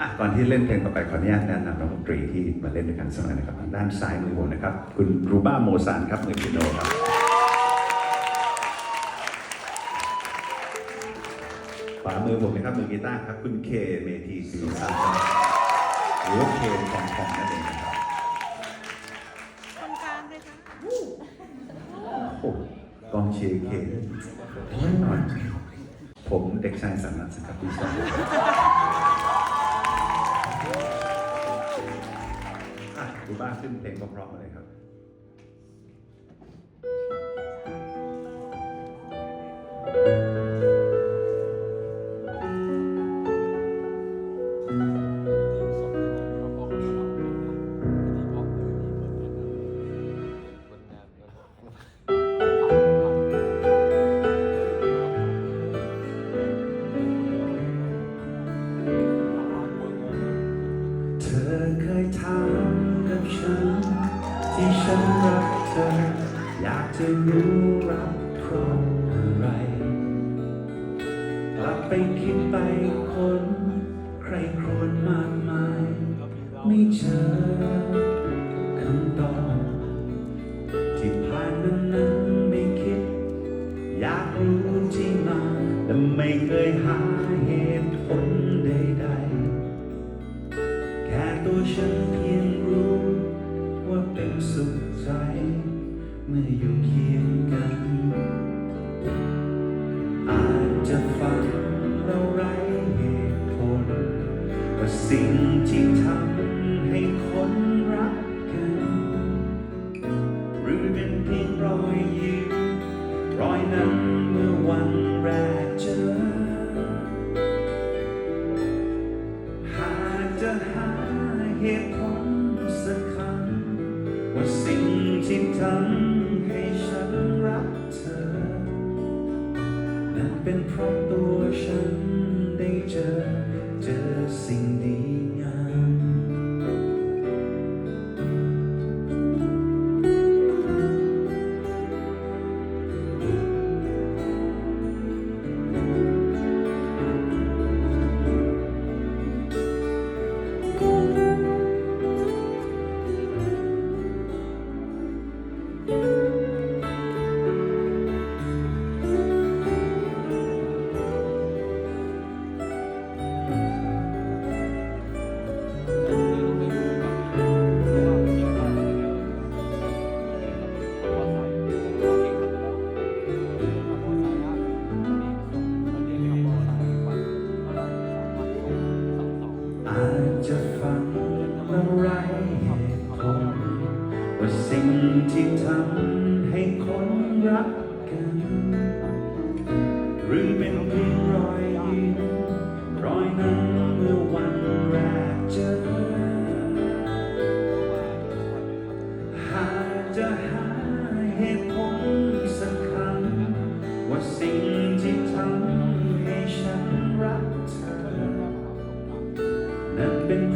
อะก่อนที่เล่นเพลงต่อไปขออนุญาตแนะนำนักดนตรีที่มาเล่นด้วยกันสักหน่อยนะครับทางด้านซ้ายมือผมนะครับ คุณรูบ้าโมซานครับมือเปียโนครับขวามือผมนะครับมือกีตาร์ครับ คุณเคเมธีศิริสันครับหรือว่าเคทองทองนั่นเองนะครับตรงกลางเลยค่ะโอ้โหกองเชียร์เคน้อยหน่อยผมเด็กชายสันนัทสิครับพี่ชาย บ้าขึ้นเพลงเพราะๆมเลยครับเธอเคยถามกับฉัน ที่ฉันรักเธอ อยากจะรู้รักเพราะอะไร กลับไปคิดไปคนใครครวญมากมาย ไม่เจอคำตอบที่ผ่านนั้นนั้นไม่คิด อยากรู้ที่มาแต่ไม่เคยหาเหตุผลใดๆ แค่ตัวฉันเพียงรู้ เป็นสุขใจ เมื่ออยู่เคียงกัน อาจจะฟังเราไร้เหตุผลว่าสิ่งที่ทำให้คนรักกัน หรือเป็นเพียงรอยยิ้มรอยนั้นเมื่อวันแรกเจอ หากจะหาเหตุ เป็นเพราะตัวฉัน ว่าสิ่งที่ทำให้คนรักกัน หรือเป็นเพียงรอยยิ้มรอยนั้นเมื่อวันแรกเจอ หากจะหาเหตุผลสักคำว่าสิ่งที่ทำให้ฉันรักเธอ นั่นเป็น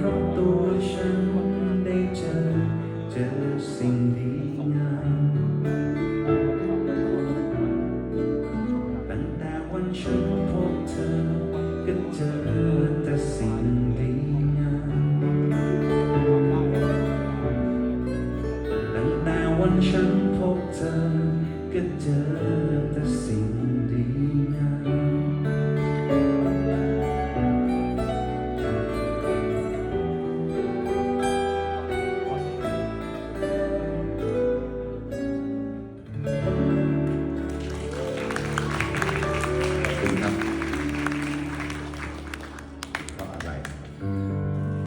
ฉันพบเธอก็เจอแต่สิ่งดีงาม